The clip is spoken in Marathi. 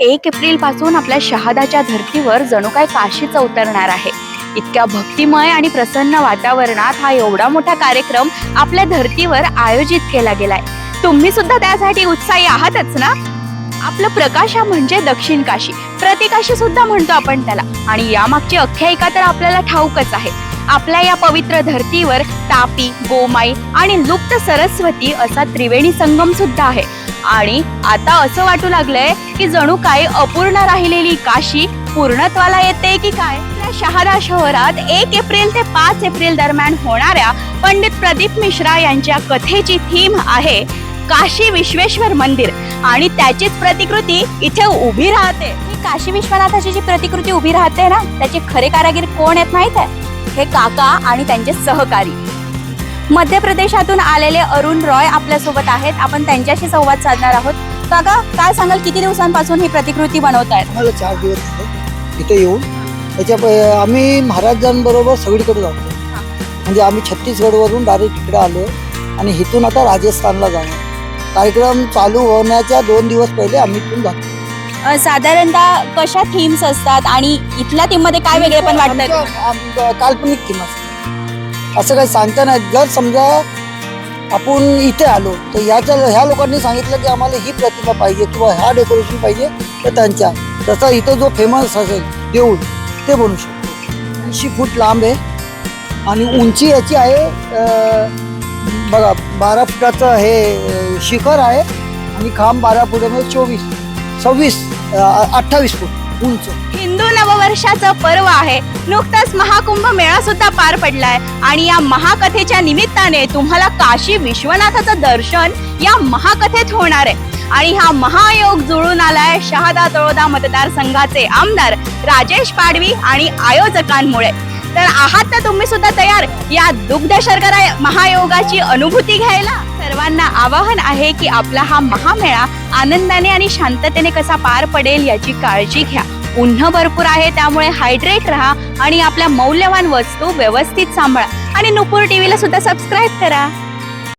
एक एप्रिलपासून आपल्या शहादाच्या धर्तीवर जणू काय काशीच उतरणार आहे. इतक्या भक्तिमय आणि प्रसन्न वातावरणात हा एवढा मोठा कार्यक्रम आपल्या धर्तीवर आयोजित केला गेलाय. तुम्ही सुद्धा त्यासाठी उत्साही आहातच ना? आपलं प्रकाशा म्हणजे दक्षिण काशी. प्रतिकाशी सुद्धा म्हणतो आपण त्याला. आणि यामागची आख्यायिका तर आपल्याला ठाऊकच आहे. आपल्या या पवित्र धर्तीवर तापी गोमाई आणि लुप्त सरस्वती असा त्रिवेणी संगम सुद्धा आहे. आणि आता असं वाटू लागलंय की जणू काही अपूर्ण राहिलेली काशी पूर्णत्वाला येते की काय? शहादा शहरात एक एप्रिल ते पाच एप्रिल दरम्यान होणाऱ्या पंडित प्रदीप मिश्रा यांच्या कथेची थीम आहे काशी विश्वेश्वर मंदिर. आणि त्याचीच प्रतिकृती इथे उभी राहते. ही काशी विश्वनाथाची जी प्रतिकृती उभी राहते ना त्याचे खरे कारागीर कोण आहेत माहीत आहे? हे काका आणि त्यांचे सहकारी. मध्य प्रदेशातून आलेले अरुण रॉय आपल्यासोबत आहेत. आपण त्यांच्याशी संवाद साधणार आहोत. काका काय सांगाल? किती दिवसांपासून ही प्रतिकृती बनवतायत? आम्हाला चार दिवस झाले. इथे येऊन. त्याच्या प- आम्ही महाराजांबरोबर सगळीकडे जातो. म्हणजे आम्ही छत्तीसगडवरून डायरेक्ट इकडे आलो आणि इथून आता राजस्थानला जाणार कार्यक्रम चालू होण्याच्या दोन दिवस पहिले आम्ही इथून जातो. साधारणतः कशा थीम्स असतात? आणि इथल्या थीममध्ये काय वेगळे पण वाटतं आमचं- आमचं काल्पनिक थीम असते असं काही सांगता नाही जर समजा आपण इथे आलो तर याच्या ह्या लोकांनी सांगितलं की आम्हाला ही प्रतिमा पाहिजे किंवा ह्या डेकोरेशन पाहिजे तर त्यांच्या. तसा इथं जो फेमस असेल देऊळ ते बनू शकतो. ऐंशी फूट लांब आहे आणि उंची याची आहे बघा बारा फुटाचं हे शिखर आहे आणि खांब बारा फुटामध्ये चोवीस सव्वीस अठ्ठावीस फूट. उंच. हिंदू नववर्षाचं पर्व आहे. नुकताच महाकुंभ मेळा सुद्धा पार पडलाय. आणि या महाकथेच्या निमित्ताने तुम्हाला काशी विश्वनाथाचं दर्शन या महाकथेत होणार आहे. आणि हा महायोग जुळून आलाय शहादा तळोदा मतदारसंघाचे आमदार राजेश पाडवी आणि आयोजकांमुळे. तर आहात ना तुम्ही सुद्धा तयार या दुग्ध शर्करा महायोगाची अनुभूती घ्यायला? सर्वांना आवाहन आहे की आपला हा महामेळा आनंदाने आणि शांततेने कसा पार पडेल याची काळजी घ्या. उन्ह भरपूर आहे त्यामुळे हायड्रेट राहा आणि आपल्या मौल्यवान वस्तू व्यवस्थित सांभाळा. आणि नुपूर टीव्हीला सुद्धा सबस्क्राईब करा.